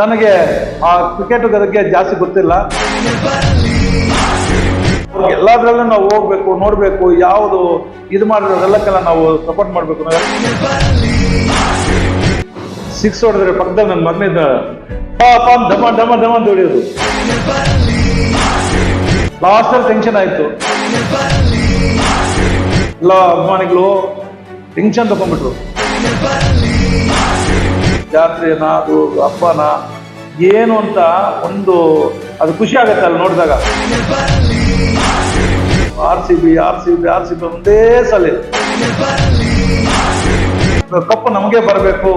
ನನಗೆ ಆ ಕ್ರಿಕೆಟ್ ಬಗ್ಗೆ ಜಾಸ್ತಿ ಗೊತ್ತಿಲ್ಲ. ಎಲ್ಲಾದ್ರಲ್ಲೂ ನಾವು ಹೋಗ್ಬೇಕು, ನೋಡ್ಬೇಕು, ಯಾವುದು ಇದು ಮಾಡಿರೋದೆಲ್ಲಕ್ಕೆಲ್ಲ ನಾವು ಸಪೋರ್ಟ್ ಮಾಡ್ಬೇಕು. ಸಿಕ್ಸ್ ಹೊಡೆದ್ರೆ ಪಕ್ಕದಲ್ಲಿ ನನ್ನ ಮಗನಿದ್ದ ಪಾಪ ಧಮ ಧಮ ಧಮ ಅಂತ ಹೊಡೆಯೋದು. ಲಾಸ್ಟ್ ಅಲ್ಲಿ ಟೆನ್ಷನ್ ಆಯ್ತು. ಎಲ್ಲ ಅಭಿಮಾನಿಗಳು ಟೆನ್ಷನ್ ತಗೊಂಡ್ಬಿಟ್ರು. ಜಾತ್ರೆನ ಅದು ಹಬ್ಬನ ಏನು ಅಂತ ಒಂದು ಅದು ಖುಷಿ ಆಗುತ್ತೆ ಅಲ್ಲಿ ನೋಡಿದಾಗ. R C B R C B R C B ಒಂದೇ ಸಲ. ಕಪ್ಪು ನಮಗೆ ಬರಬೇಕು.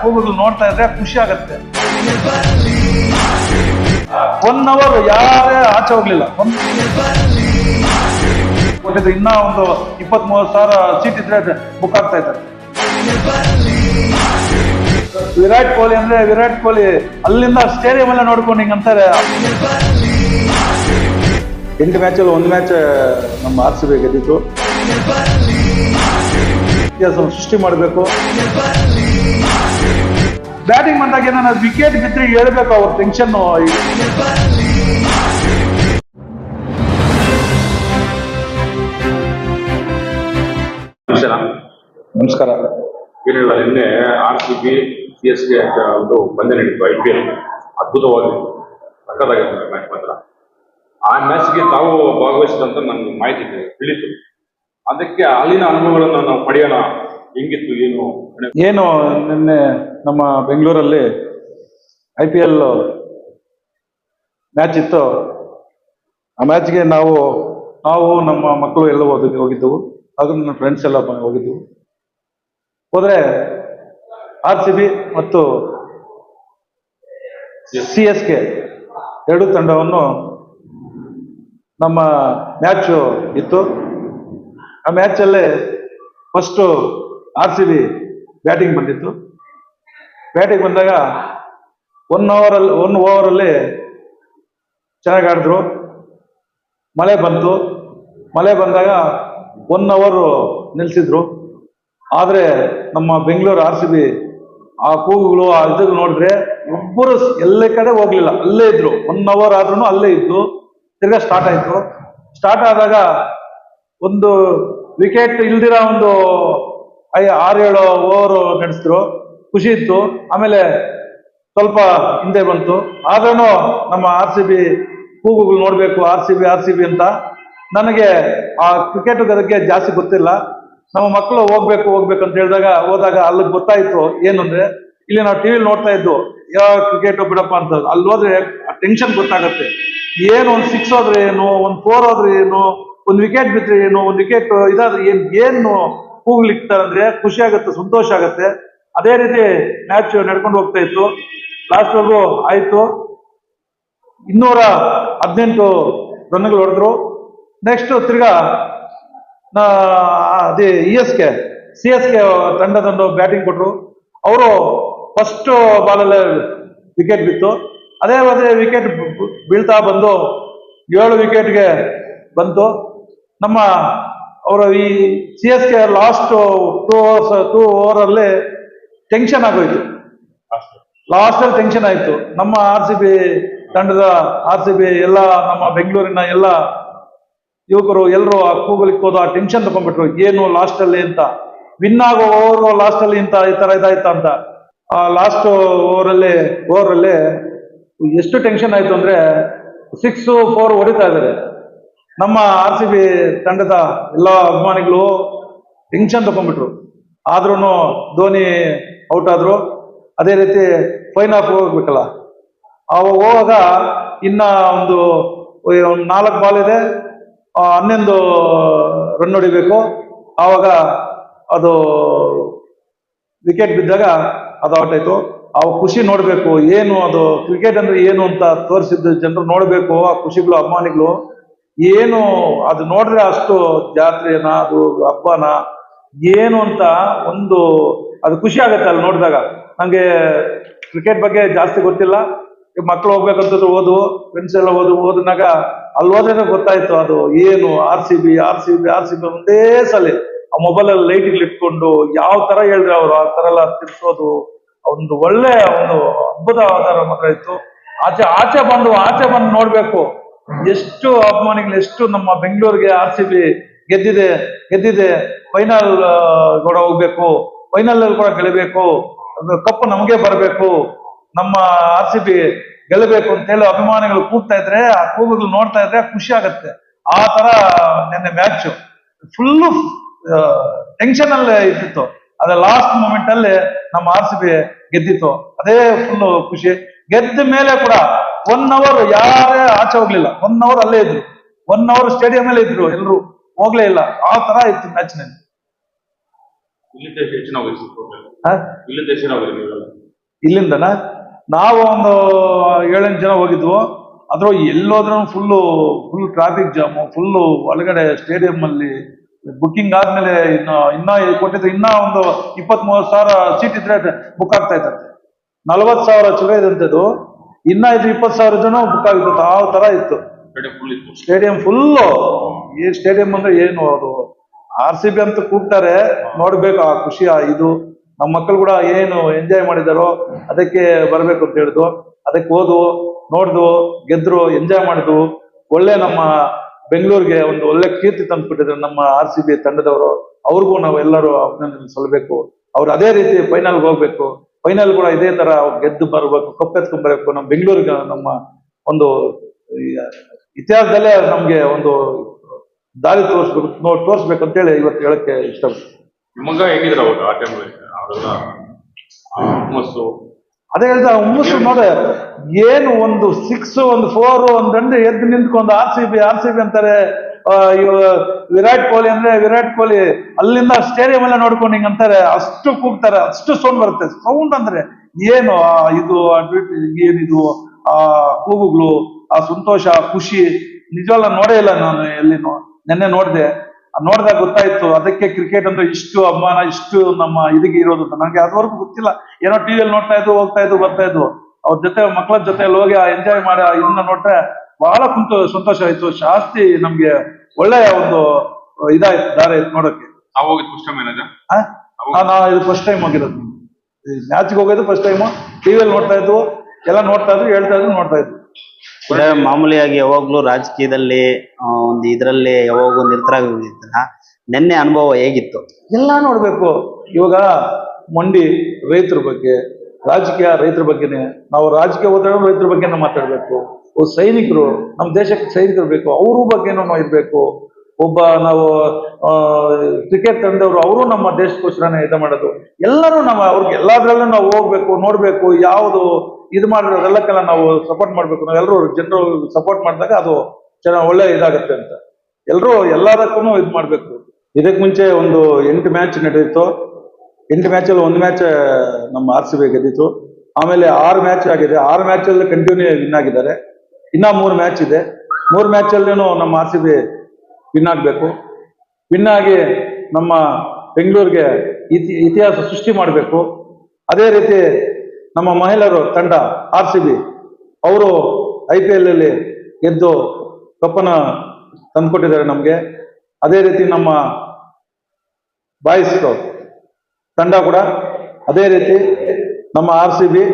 ಕೂಗುಗಳು ನೋಡ್ತಾ ಇದ್ರೆ ಖುಷಿ ಆಗತ್ತೆ. ಒನ್ ಅವರ್ ಯಾರೇ ಆಚೆ ಹೋಗ್ಲಿಲ್ಲ. ಕೊಟ್ಟಿದ್ರೆ ಇನ್ನ ಒಂದು ಇಪ್ಪತ್ತ್ ಮೂವತ್ತು ಸಾವಿರ ಸೀಟ್ ಇದ್ರೆ ಬುಕ್ ಆಗ್ತಾ ಇದ್ದಾರೆ. ವಿರಾಟ್ ಕೊಹ್ಲಿ ಅಂದ್ರೆ ವಿರಾಟ್ ಕೊಹ್ಲಿ ಅಲ್ಲಿಂದ ಸ್ಟೇಡಿಯಂ ಎಲ್ಲ ನೋಡ್ಕೊಂಡು ಹಿಂಗಂತಾರೆ ಎಂಟು ಮ್ಯಾಚಲ್ಲಿ ಒಂದು ಮ್ಯಾಚ್ ನಮ್ಮ ಆರ್ ಸಿ ಬಿ ಗೆದ್ದಿತ್ತು. ಇತಿಹಾಸವನ್ನು ಸೃಷ್ಟಿ ಮಾಡಬೇಕು. ಬ್ಯಾಟಿಂಗ್ ಬಂದಾಗ ಏನಾದ್ರು ವಿಕೆಟ್ ಬಿದ್ದರೆ ಹೇಳ್ಬೇಕು ಅವ್ರ ಟೆನ್ಷನ್ ನಮಸ್ಕಾರ. ನಮಸ್ಕಾರ. ಏನಿಲ್ಲ, ನಿನ್ನೆ R C B C S K ಅಂತ ಒಂದು ಪಂದ್ಯ ನಡೀತು ಐ ಪಿ ಎಲ್ ಅದ್ಭುತವಾಗಿತ್ತು ಸಕ್ಕದಾಗಿತ್ತು ಮ್ಯಾಚ್ ಮಾತ್ರ. ಆ ಮ್ಯಾಚ್ಗೆ ತಾವು ಭಾಗವಹಿಸಿದಂತ ನನಗೆ ಮಾಹಿತಿ ತಿಳಿತು. ಅದಕ್ಕೆ ಅಲ್ಲಿನ ಅನುಭವಗಳನ್ನು ನಾವು ಪಡೆಯೋಣ. ಹೆಂಗಿತ್ತು, ಏನು? ಏನು, ನಿನ್ನೆ ನಮ್ಮ ಬೆಂಗಳೂರಲ್ಲಿ ಐ ಪಿ ಎಲ್ ಮ್ಯಾಚ್ ಇತ್ತು. ಆ ಮ್ಯಾಚ್ಗೆ ನಾವು ನಾವು, ನಮ್ಮ ಮಕ್ಕಳು ಎಲ್ಲ ಹೋದ ಹೋಗಿದ್ದೆವು. ಹಾಗೂ ನನ್ನ ಫ್ರೆಂಡ್ಸ್ ಎಲ್ಲ ಹೋಗಿದ್ದವು ಹೋಗಿದ್ದೆವು. ಹೋದ್ರೆ ಆರ್ ಸಿ ಬಿ ಮತ್ತು ಸಿ ಎಸ್ ಕೆ ಎರಡು ತಂಡವನ್ನು ನಮ್ಮ ಮ್ಯಾಚು ಇತ್ತು. ಆ ಮ್ಯಾಚಲ್ಲೇ first R C B batting ಬಂದಿತ್ತು. ಬ್ಯಾಟಿಂಗ್ ಬಂದಾಗ ಒನ್ ಅವರಲ್ಲಿ ಒನ್ ಓವರಲ್ಲಿ ಚೆನ್ನಾಗಿ ಆಡಿದ್ರು. ಮಳೆ ಬಂತು. ಮಳೆ ಬಂದಾಗ ಒನ್ ಅವರು ನಿಲ್ಲಿಸಿದ್ರು ಆದರೆ ನಮ್ಮ ಬೆಂಗಳೂರು ಆರ್ ಸಿ ಬಿ, ಆ ಕೂಗುಗಳು, ಆ ಇದು ನೋಡಿದ್ರೆ ಒಬ್ಬರು ಎಲ್ಲೇ ಕಡೆ ಹೋಗ್ಲಿಲ್ಲ. ಅಲ್ಲೇ ಇದ್ರು. ಒನ್ ಅವರ್ ಆದ್ರೂ ಅಲ್ಲೇ ಇದ್ದು ತಿರ್ಗಾ ಸ್ಟಾರ್ಟ್ ಆಯ್ತು. ಸ್ಟಾರ್ಟ್ ಆದಾಗ ಒಂದು ವಿಕೆಟ್ ಇಲ್ದಿರ ಒಂದು ಐ ಆರು ಏಳು ಓವರ್ ನಡೆಸಿದ್ರು. ಖುಷಿ ಇತ್ತು. ಆಮೇಲೆ ಸ್ವಲ್ಪ ಹಿಂದೆ ಬಂತು. ಆದ್ರೂ ನಮ್ಮ ಆರ್ ಸಿ ಬಿ ಕೂಗುಗಳು ನೋಡಬೇಕು. R C B, R C B ಅಂತ. ನನಗೆ ಆ ಕ್ರಿಕೆಟ್ ಬಗ್ಗೆ ಜಾಸ್ತಿ ಗೊತ್ತಿಲ್ಲ. ನಮ್ಮ ಮಕ್ಕಳು ಹೋಗ್ಬೇಕು ಹೋಗ್ಬೇಕು ಅಂತ ಹೇಳಿದಾಗ ಹೋದಾಗ ಅಲ್ಲಿಗೆ ಗೊತ್ತಾಯ್ತು ಏನಂದ್ರೆ ಇಲ್ಲಿ ನಾವು ಟಿವಿ ನೋಡ್ತಾ ಇದ್ದು ಯಾವ ಕ್ರಿಕೆಟ್ ಬಿಡಪ್ಪ ಅಂತ ಅಲ್ಲಿ ಹೋದ್ರೆ ಟೆನ್ಷನ್ ಗೊತ್ತಾಗುತ್ತೆ. ಏನು ಒಂದು ಸಿಕ್ಸ್ ಹೋದ್ರೆ ಏನು, ಒಂದು ಫೋರ್ ಹೋದ್ರೆ ಏನು, ಒಂದು ವಿಕೆಟ್ ಬಿದ್ರೆ ಏನು, ಒಂದು ವಿಕೆಟ್ ಇದಾದ್ರೆ ಏನ್, ಏನು ಕೂಗ್ಲಿಕ್ತಾರಂದ್ರೆ ಖುಷಿ ಆಗುತ್ತೆ, ಸಂತೋಷ ಆಗುತ್ತೆ. ಅದೇ ರೀತಿ ಮ್ಯಾಚ್ ನಡ್ಕೊಂಡು ಹೋಗ್ತಾ ಇತ್ತು. ಲಾಸ್ಟ್ ವರ್ಗು ಆಯ್ತು. ಇನ್ನೂರ ಹದಿನೆಂಟು ರನ್ಗಳು ಹೊಡೆದ್ರು. ನೆಕ್ಸ್ಟ್ ತಿರ್ಗಾ ನಾ- ಅದೇ E S K C S K ತಂಡದೊಂದು batting ಕೊಟ್ರು. ಅವರು ಫಸ್ಟ್ ಬಾಲಲ್ಲೇ ವಿಕೆಟ್ ಬಿತ್ತು. ಅದೇ ಅದೇ ವಿಕೆಟ್ ಬೀಳ್ತಾ ಬಂದು ಏಳು ವಿಕೆಟ್ಗೆ ಬಂತು. ನಮ್ಮ ಅವರು ಈ C S K last two overs two ಓವರಲ್ಲಿ tension ಆಗೋಯ್ತು. ಲಾಸ್ಟ್ ಅಲ್ಲಿ ಟೆನ್ಷನ್ ಆಯಿತು. ನಮ್ಮ ಆರ್ ಸಿ ಬಿ ತಂಡದ ಆರ್ ಸಿ ಬಿ ಎಲ್ಲ ನಮ್ಮ ಬೆಂಗಳೂರಿನ ಎಲ್ಲ ಯುವಕರು, ಎಲ್ಲರೂ ಆ ಕೂಗಲಿಕ್ಕೆ ಹೋದ ಆ ಟೆನ್ಷನ್ ತಗೊಂಡ್ಬಿಟ್ರು. ಏನು ಲಾಸ್ಟ್ ಅಲ್ಲಿ ಅಂತ ವಿನ್ ಆಗೋ ಓವರ್ ಲಾಸ್ಟ್ ಅಲ್ಲಿ ಇಂತ, ಈ ತರ ಇದಾಯ್ತಾ ಅಂತ. ಆ ಲಾಸ್ಟ್ ಓವರ್ ಅಲ್ಲಿ ಓವರ್ ಅಲ್ಲಿ ಎಷ್ಟು ಟೆನ್ಷನ್ ಆಯ್ತು ಅಂದ್ರೆ ಸಿಕ್ಸ್ ಫೋರ್ ಹೊಡಿತಾ ಇದ್ದಾರೆ. ನಮ್ಮ ಆರ್ ಸಿ ಬಿ ತಂಡದ ಎಲ್ಲ ಅಭಿಮಾನಿಗಳು ಟೆನ್ಷನ್ ತಗೊಂಡ್ಬಿಟ್ರು. ಆದ್ರೂ ಧೋನಿ ಔಟ್ ಆದ್ರು. ಅದೇ ರೀತಿ ಫೈನ್ ಆಫ್ ಹೋಗ್ಬೇಕಲ್ಲ. ಅವಾಗ ಇನ್ನ ಒಂದು ನಾಲ್ಕು ಬಾಲ್ ಇದೆ. ಹನ್ನೊಂದು ರನ್ ಹೊಡಿಬೇಕು. ಆವಾಗ ಅದು ವಿಕೆಟ್ ಬಿದ್ದಾಗ ಅದು ಔಟ್ ಆಯ್ತು. ಆ ಖುಷಿ ನೋಡಬೇಕು, ಏನು ಅದು ಕ್ರಿಕೆಟ್ ಅಂದ್ರೆ ಏನು ಅಂತ ತೋರಿಸಿದ್ದು ಜನರು ನೋಡಬೇಕು, ಆ ಖುಷಿಗಳು, ಅಭಿಮಾನಿಗಳು. ಏನು ಅದು ನೋಡ್ರೆ ಅಷ್ಟು ಜಾತ್ರೆನ, ಅದು ಹಬ್ಬನ, ಏನು ಅಂತ ಒಂದು ಅದು ಖುಷಿ ಆಗುತ್ತೆ ಅಲ್ಲಿ ನೋಡಿದಾಗ. ನಂಗೆ ಕ್ರಿಕೆಟ್ ಬಗ್ಗೆ ಜಾಸ್ತಿ ಗೊತ್ತಿಲ್ಲ. ಮಕ್ಳು ಹೋಗ್ಬೇಕಂತಂದ್ರೆ ಓದು ಫ್ರೆಂಡ್ಸ್ ಎಲ್ಲ ಓದು, ಓದಿನಾಗ ಅಲ್ಲಿ ಹೋದ್ರೆ ಗೊತ್ತಾಯ್ತು ಅದು ಏನು R C B R C B R C B ಒಂದೇ ಸಲ. ಆ ಮೊಬೈಲ್ ಅಲ್ಲಿ ಲೈಟ್ ಇಟ್ಕೊಂಡು ಯಾವ ತರ ಹೇಳಿದ್ರೆ ಅವರು, ಆ ತರ ಎಲ್ಲ ತಿರ್ಸೋದು ಒಂದು ಒಳ್ಳೆ ಒಂದು ಅದ್ಭುತ ಆಧಾರ ಮಾತ್ರ ಇತ್ತು ಆಚೆ ಆಚೆ ಬಂದು ಆಚೆ ಬಂದು ನೋಡ್ಬೇಕು. ಎಷ್ಟು ಅಭಿಮಾನಿಗಳು, ಎಷ್ಟು ನಮ್ಮ ಬೆಂಗಳೂರಿಗೆ ಆರ್ ಸಿ ಬಿ ಗೆದ್ದಿದೆ ಗೆದ್ದಿದೆ. ಫೈನಲ್ ಕೂಡ ಹೋಗ್ಬೇಕು. ಫೈನಲ್ ಅಲ್ಲಿ ಕೂಡ ಗೆಲ್ಲಬೇಕು. ಕಪ್ಪು ನಮಗೆ ಬರಬೇಕು. ನಮ್ಮ ಆರ್ ಸಿ ಬಿ ಗೆಲ್ಲಬೇಕು ಅಂತ ಹೇಳಿ ಅಭಿಮಾನಿಗಳು ಕೂಗ್ತಾ ಇದ್ರೆ ಆ ಕೂಗುಗಳು ನೋಡ್ತಾ ಇದ್ರೆ ಖುಷಿ ಆಗುತ್ತೆ. ಆ ತರ ನಿನ್ನೆ ಮ್ಯಾಚ್ ಫುಲ್ಲು ಟೆನ್ಷನ್ ಅಲ್ಲಿ ಇದ್ದಿತ್ತು. ಅದೇ ಲಾಸ್ಟ್ ಮೂಮೆಂಟ್ ಅಲ್ಲಿ ನಮ್ಮ ಆರ್ ಸಿ ಬಿ ಗೆದ್ದಿತ್ತು. ಅದೇ ಫುಲ್ ಖುಷಿ. ಗೆದ್ದ ಮೇಲೆ ಕೂಡ ಒನ್ ಅವರ್ ಯಾರೇ ಆಚೆ ಹೋಗ್ಲಿಲ್ಲ. ಒನ್ ಅವರ್ ಅಲ್ಲೇ ಇದ್ರು. ಒನ್ ಅವರ್ ಸ್ಟೇಡಿಯಂ ಅಲ್ಲೇ ಇದ್ರು ಎಲ್ರು. ಹೋಗ್ಲೇ ಇಲ್ಲ. ಆ ತರ ಇತ್ತು ಮ್ಯಾಚ್ನಲ್ಲಿ. ಇಲ್ಲಿಂದನಾ? ನಾವು ಒಂದು ಏಳೆಂಟು ಜನ ಹೋಗಿದ್ವು. ಅದ್ರ ಎಲ್ಲೋದ್ರೂ full full traffic jam full ಒಳಗಡೆ ಸ್ಟೇಡಿಯಂ ಅಲ್ಲಿ ಬುಕ್ಕಿಂಗ್ ಆದ್ಮೇಲೆ ಇನ್ನ ಇನ್ನ ಕೊಟ್ಟಿದ್ರೆ ಇನ್ನ ಒಂದು ಇಪ್ಪತ್ತ್ ಮೂವತ್ತು ಸಾವಿರ ಸೀಟ್ ಇದ್ರೆ ಬುಕ್ ಆಗ್ತಾ ಇತ್ತಂತೆ ನಲ್ವತ್ತು ಸಾವಿರ ಚಿಲ್ಲರೆ ಇದಂತದ್ದು ಇನ್ನ ಇದು ಇಪ್ಪತ್ತು ಸಾವಿರ ಜನ ಬುಕ್ ಆಗಿತ್ತು ಆ ತರ ಇತ್ತು. ಸ್ಟೇಡಿಯಂ ಫುಲ್ಲು ಈ ಸ್ಟೇಡಿಯಂ ಅಂದ್ರೆ ಏನು ಅದು? ಆರ್ ಸಿ ಬಿ ಅಂತ ಕೂಗ್ತಾರೆ. ನೋಡ್ಬೇಕು ಆ ಖುಷಿ ಇದು. ನಮ್ಮ ಮಕ್ಕಳು ಕೂಡ ಏನು ಎಂಜಾಯ್ ಮಾಡಿದಾರೋ ಅದಕ್ಕೆ ಬರಬೇಕು ಅಂತ ಹೇಳಿದ್ವು ಅದಕ್ಕೆ ಓದು ನೋಡಿದ್ವು ಗೆದ್ರು ಎಂಜಾಯ್ ಮಾಡಿದ್ವು. ಒಳ್ಳೆ ನಮ್ಮ ಬೆಂಗಳೂರಿಗೆ ಒಂದು ಒಳ್ಳೆ ಕೀರ್ತಿ ತಂದುಬಿಟ್ಟಿದ್ರು ನಮ್ಮ ಆರ್ ಸಿ ಬಿ ತಂಡದವರು. ಅವ್ರಿಗೂ ನಾವು ಎಲ್ಲರೂ ಅಭಿನಂದನೆ ಸಲ್ಲಬೇಕು ಅವ್ರು ಅದೇ ರೀತಿ ಫೈನಲ್ಗೆ ಹೋಗ್ಬೇಕು. ಫೈನಲ್ ಕೂಡ ಇದೇ ತರ ಗೆದ್ದು ಬರಬೇಕು ಕಪ್ಪೆತ್ಕೊಂಡ್ ಬರಬೇಕು. ನಮ್ಮ ಬೆಂಗಳೂರಿಗೆ ನಮ್ಮ ಒಂದು ಇತಿಹಾಸದಲ್ಲೇ ನಮ್ಗೆ ಒಂದು ದಾರಿ ತೋರಿಸ್ಬೇಕು ನೋಡಿ ತೋರಿಸ್ಬೇಕು ಅಂತೇಳಿ ಇವತ್ತು ಹೇಳಕ್ಕೆ ಇಷ್ಟಪಡ್ತೀನಿ. ಮಗ ಹೇಗಿದ್ರು ಅವರು ಆ ಟೈಮ್ ಹುಮ್ಮಸ್ಸು. ಅದೇ ಹೇಳ್ತಾ ಹುಮ್ಮಸ್ಸು ನೋಡಿ ಏನು ಒಂದು ಸಿಕ್ಸ್ ಒಂದು ಫೋರ್ ಒಂದು ಅಂದ್ರೆ ಎದ್ದು ನಿಂತ್ಕೊಂಡು R C B R C B ಅಂತಾರೆ. ವಿರಾಟ್ ಕೊಹ್ಲಿ ಅಂದ್ರೆ ವಿರಾಟ್ ಕೊಹ್ಲಿ ಅಲ್ಲಿಂದ ಸ್ಟೇಡಿಯಂ ಎಲ್ಲ ನೋಡ್ಕೊಂಡು ಹಿಂಗೆ ಅಂತಾರೆ. ಅಷ್ಟು ಕೂಗ್ತಾರೆ ಅಷ್ಟು ಸೌಂಡ್ ಬರುತ್ತೆ. ಸೌಂಡ್ ಅಂದ್ರೆ ಏನು? ಇದು ಏನಿದು? ಆ ಕೂಗುಗಳು ಆ ಸಂತೋಷ ಆ ಖುಷಿ. ನಿಜವಲ್ಲ ನೋಡೇ ಇಲ್ಲ ನಾನು ಎಲ್ಲಿನೂ. ನೆನ್ನೆ ನೋಡಿದೆ. ನೋಡ್ದಾಗ ಗೊತ್ತಾಯ್ತು ಅದಕ್ಕೆ ಕ್ರಿಕೆಟ್ ಅಂದ್ರೆ ಇಷ್ಟು ಅಭಿಮಾನ ಇಷ್ಟು ನಮ್ಮ ಇದಕ್ಕೆ ಇರೋದು ಅಂತ. ನನಗೆ ಅದುವರೆಗೂ ಗೊತ್ತಿಲ್ಲ. ಏನೋ ಟಿವಿಯಲ್ಲಿ ನೋಡ್ತಾ ಇದ್ದು ಹೋಗ್ತಾ ಇದ್ದು ಬರ್ತಾ ಇದ್ದು ಅವ್ರ ಜೊತೆ ಮಕ್ಕಳ ಜೊತೆ ಹೋಗಿ ಎಂಜಾಯ್ ಮಾಡಿ ಆ ಇದನ್ನ ನೋಡ್ರೆ ಬಹಳ ಕುಂತು ಸಂತೋಷ ಆಯ್ತು. ಜಾಸ್ತಿ ನಮ್ಗೆ ಒಳ್ಳೆಯ ಒಂದು ಇದಾಯ್ತು ದಾರಿ ಆಯ್ತು ನೋಡೋಕೆ. ತಾವು ಹೋಗಿದ್ ಫಸ್ಟ್ ಟೈಮ್ ಆ? ನಾ- ನಾ ಇದು ಫಸ್ಟ್ ಟೈಮ್ ಹೋಗಿರೋದು. ಮ್ಯಾಚ್ಗೆ ಹೋಗೋದು ಫಸ್ಟ್ ಟೈಮ್ ಟಿವಿಯಲ್ಲಿ ನೋಡ್ತಾ ಇದ್ವು ಎಲ್ಲ ನೋಡ್ತಾ ಇದ್ರು ಹೇಳ್ತಾ ಇದ್ರು ನೋಡ್ತಾ ಇದ್ವು ಮಾಮೂಲಿಯಾಗಿ ಯಾವಾಗ್ಲೂ ರಾಜಕೀಯದಲ್ಲಿ ಒಂದು ಇದ್ರಲ್ಲಿ ಯಾವಾಗೂ ನಿರತರಾಗಿರ್ತಾರ ನಿನ್ನೆ ಅನುಭವ ಹೇಗಿತ್ತು? ಎಲ್ಲ ನೋಡ್ಬೇಕು. ಇವಾಗ ಮಂಡಿ ರೈತರ ಬಗ್ಗೆ, ರಾಜಕೀಯ ರೈತರ ಬಗ್ಗೆನೆ, ನಾವು ರಾಜಕೀಯ ಹೋದ್ರೆ ರೈತರ ಬಗ್ಗೆನೇ ಮಾತಾಡ್ಬೇಕು. ಸೈನಿಕರು ನಮ್ಮ ದೇಶಕ್ಕೆ ಸೈನಿಕರು ಬೇಕು, ಅವ್ರ ಬಗ್ಗೆನೂ ಇರ್ಬೇಕು. ಒಬ್ಬ ನಾವು ಕ್ರಿಕೆಟ್ ತಂದವರು ಅವರು ನಮ್ಮ ದೇಶಕ್ಕೋಸ್ಕರನೇ ಇದು ಮಾಡೋದು. ಎಲ್ಲರೂ ನಮ್ಮ, ಅವ್ರಿಗೆ ಎಲ್ಲದರಲ್ಲೂ ನಾವು ಹೋಗ್ಬೇಕು, ನೋಡ್ಬೇಕು, ಯಾವುದು ಇದು ಮಾಡಿದ್ರೆ ನಾವು ಸಪೋರ್ಟ್ ಮಾಡ್ಬೇಕು. ನಾವೆಲ್ಲರೂ ಜನರು ಸಪೋರ್ಟ್ ಮಾಡಿದಾಗ ಅದು ಚೆನ್ನಾಗಿ ಒಳ್ಳೆ ಇದಾಗುತ್ತೆ ಅಂತ. ಎಲ್ಲರೂ ಎಲ್ಲದಕ್ಕೂ ಇದು ಮಾಡಬೇಕು. ಇದಕ್ಕೆ ಮುಂಚೆ ಒಂದು ಎಂಟು ಮ್ಯಾಚ್ ನಡೆದಿತ್ತು ಎಂಟು ಮ್ಯಾಚಲ್ಲಿ ಒಂದು ಮ್ಯಾಚ್ ನಮ್ಮ ಆರ್ ಸಿ ಬಿ ಗೆದ್ದಿತ್ತು ಆಮೇಲೆ ಆರು ಮ್ಯಾಚ್ ಆಗಿದೆ. ಆರು ಮ್ಯಾಚಲ್ಲಿ ಕಂಟಿನ್ಯೂ ವಿನ್ ಆಗಿದ್ದಾರೆ. ಇನ್ನ ಮೂರು ಮ್ಯಾಚ್ ಇದೆ. ಮೂರು ಮ್ಯಾಚ್ ಅಲ್ಲಿನೂ ನಮ್ಮ ಆರ್ ಸಿ ಬಿ ವಿನ್ ಆಗಬೇಕು. ವಿನ್ ನಮ್ಮ ಬೆಂಗಳೂರಿಗೆ ಇತಿ, ಇತಿಹಾಸ ಸೃಷ್ಟಿ ಮಾಡಬೇಕು. ಅದೇ ರೀತಿ ನಮ್ಮ ಮಹಿಳೆಯರು ತಂಡ, ಆರ್ ಸಿ ಬಿ, ಅವರು ಐ ಪಿ ಎಲ್ ಅಲ್ಲಿ ಗೆದ್ದು ಕಪ್ಪನ ತಂದುಕೊಟ್ಟಿದ್ದಾರೆ ನಮಗೆ. ಅದೇ ರೀತಿ ನಮ್ಮ ಬಾಯ್ಸ್ ತಂಡ ಕೂಡ, ಅದೇ ರೀತಿ ನಮ್ಮ ಆರ್ ಸಿ ಬಿ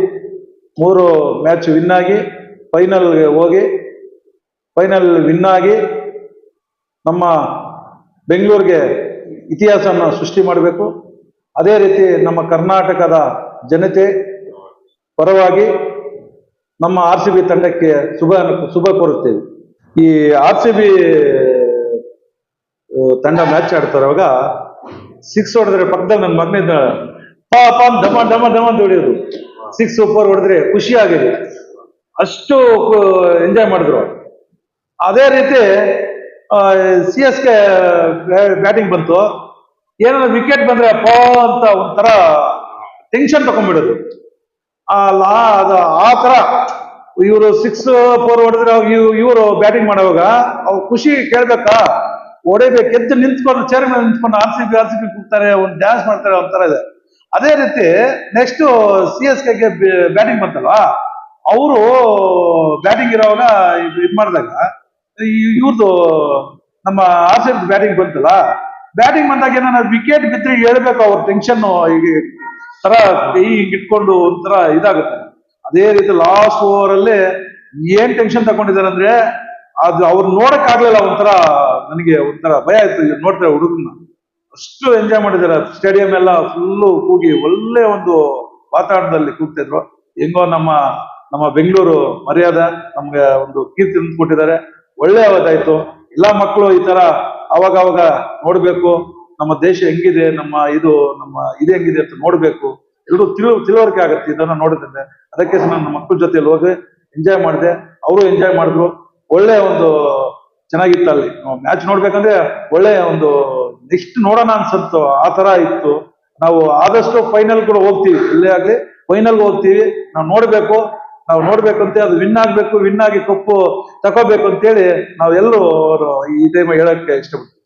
ಮೂರು ಮ್ಯಾಚ್ ವಿನ್ ಆಗಿ ಫೈನಲ್ಗೆ ಹೋಗಿ ಫೈನಲ್ ವಿನ್ ಆಗಿ ನಮ್ಮ ಬೆಂಗಳೂರಿಗೆ ಇತಿಹಾಸವನ್ನು ಸೃಷ್ಟಿ ಮಾಡಬೇಕು. ಅದೇ ರೀತಿ ನಮ್ಮ ಕರ್ನಾಟಕದ ಜನತೆ ಪರವಾಗಿ ನಮ್ಮ ಆರ್ ಸಿ ಬಿ ತಂಡಕ್ಕೆ ಶುಭ ಶುಭ ಕೋರುತ್ತೇವೆ. ಈ ಆರ್ ಸಿ ಬಿ ತಂಡ ಮ್ಯಾಚ್ ಆಡ್ತಾರವಾಗ ಸಿಕ್ಸ್ ಹೊಡೆದ್ರೆ ಪಕ್ಕದಲ್ಲಿ ನನ್ನ ಮಗನಿಂದ ಪಾಪ ಧಮ ಧಮ ಧಮ ಅಂತ ಹೊಡೆಯೋದು. ಸಿಕ್ಸ್ ಸೂಪರ್ ಹೊಡೆದ್ರೆ ಖುಷಿ ಆಗಿದೆ. ಅಷ್ಟು ಎಂಜಾಯ್ ಮಾಡಿದ್ರು ಅದೇ ರೀತಿ ಸಿ ಎಸ್ ಕೆ ಬ್ಯಾಟಿಂಗ್ ಬಂತು. ಏನಾದ್ರು ವಿಕೆಟ್ ಬಂದ್ರೆ ಪಾ ಅಂತ ಒಂಥರ ಟೆನ್ಷನ್ ತಗೊಂಡ್ಬಿಡೋದು. ಆ ಲಾ ಅದ ಆ ತರ ಇವರು ಸಿಕ್ಸ್ ಫೋರ್ ಹೊಡೆದ್ರೆ ಇವರು ಬ್ಯಾಟಿಂಗ್ ಮಾಡುವಾಗ ಅವ್ರು ಖುಷಿ ಕೇಳ್ಬೇಕಾ? ಹೊಡೆಯಬೇಕು ಎದ್ದು ನಿಂತ್ಕೊಂಡು ಚೇರ್ ಮೇಲೆ ನಿಂತ್ಕೊಂಡು R C B R C B ಕೂಗ್ತಾರೆ, ಒಂದು ಡ್ಯಾನ್ಸ್ ಮಾಡ್ತಾರೆ ಒಂಥರ ಇದೆ. ಅದೇ ರೀತಿ ನೆಕ್ಸ್ಟ್ ಸಿ ಎಸ್ ಕೆಗೆ ಬ್ಯಾಟಿಂಗ್ ಬಂತಲ್ವಾ? ಅವರು ಬ್ಯಾಟಿಂಗ್ ಇರೋವಾಗ ಇದು ಇದು ಮಾಡಿದಾಗ ಇವ್ರದ್ದು ನಮ್ಮ ಆರ್ ಸಿ ಬಿ ಬ್ಯಾಟಿಂಗ್ ಬಂತಲ್ಲ? ಬ್ಯಾಟಿಂಗ್ ಬಂದಾಗ ಏನಾದ್ರು ವಿಕೆಟ್ ಬಿದ್ದರೆ ಹೇಳ್ಬೇಕು ಅವ್ರ ಟೆನ್ಷನ್ ತರ ಕೈ ಇಟ್ಕೊಂಡು ಒಂಥರ ಇದಾಗುತ್ತೆ. ಅದೇ ರೀತಿ ಲಾಸ್ಟ್ ಓವರ್ ಅಲ್ಲಿ ಏನ್ ಟೆನ್ಷನ್ ತಗೊಂಡಿದ್ದಾರೆ ಅಂದ್ರೆ ಅದು ಅವ್ರು ನೋಡಕ್ ಆಗ್ಲಿಲ್ಲ ಒಂಥರ ನನಗೆ ಒಂಥರ ಭಯ ಆಯ್ತು ನೋಡ್ತಾರೆ ಹುಡುಗನ್ನ ಅಷ್ಟು ಎಂಜಾಯ್ ಮಾಡಿದ್ದಾರೆ. ಸ್ಟೇಡಿಯಂ ಎಲ್ಲ ಫುಲ್ಲು ಕೂಗಿ ಒಳ್ಳೆ ಒಂದು ವಾತಾವರಣದಲ್ಲಿ ಕೂಗ್ತಿದ್ರು ಹೆಂಗೋ ನಮ್ಮ ನಮ್ಮ ಬೆಂಗಳೂರು ಮರ್ಯಾದ ನಮ್ಗೆ ಒಂದು ಕೀರ್ತಿ ಕೊಟ್ಟಿದ್ದಾರೆ ಒಳ್ಳೆ ಅವತ್ತಾಯ್ತು ಎಲ್ಲಾ ಮಕ್ಕಳು ಈ ತರ ಅವಾಗ ಅವಾಗ ನೋಡ್ಬೇಕು. ನಮ್ಮ ದೇಶ ಹೆಂಗಿದೆ, ನಮ್ಮ ಇದು ನಮ್ಮ ಇದು ಹೆಂಗಿದೆ ಅಂತ ನೋಡ್ಬೇಕು. ಎಲ್ಲರೂ ತಿಳುವ ತಿಳುವಳಿಕೆ ಆಗುತ್ತೆ, ಇದನ್ನ ನೋಡಿದ್ರೆ ಅದಕ್ಕೆ ನಾನು ನಮ್ಮ ಮಕ್ಕಳ ಜೊತೆಯಲ್ಲಿ ಹೋಗಿ ಎಂಜಾಯ್ ಮಾಡಿದೆ. ಅವರು ಎಂಜಾಯ್ ಮಾಡಿದ್ರು. ಒಳ್ಳೆ ಒಂದು ಚೆನ್ನಾಗಿತ್ತು ಅಲ್ಲಿ. ಮ್ಯಾಚ್ ನೋಡ್ಬೇಕಂದ್ರೆ ಒಳ್ಳೆ ಒಂದು ನೆಕ್ಸ್ಟ್ ನೋಡೋಣ ಅನ್ಸತ್ತು ಆ ತರ ಇತ್ತು. ನಾವು ಆದಷ್ಟು ಫೈನಲ್ ಕೂಡ ಹೋಗ್ತೀವಿ. ಇಲ್ಲೇ ಆಗ್ಲಿ ಫೈನಲ್ ಹೋಗ್ತೀವಿ. ನಾವು ನೋಡ್ಬೇಕು. ನಾವು ನೋಡ್ಬೇಕಂತೆ, ಅದು ವಿನ್ ಆಗ್ಬೇಕು ವಿನ್ ಆಗಿ ಕಪ್ಪು ತಗೋಬೇಕು ಅಂತೇಳಿ ನಾವೆಲ್ಲರೂ ಈ ಟೈಮ್ ಹೇಳಕ್ಕೆ ಇಷ್ಟಪಡ್ತೀವಿ.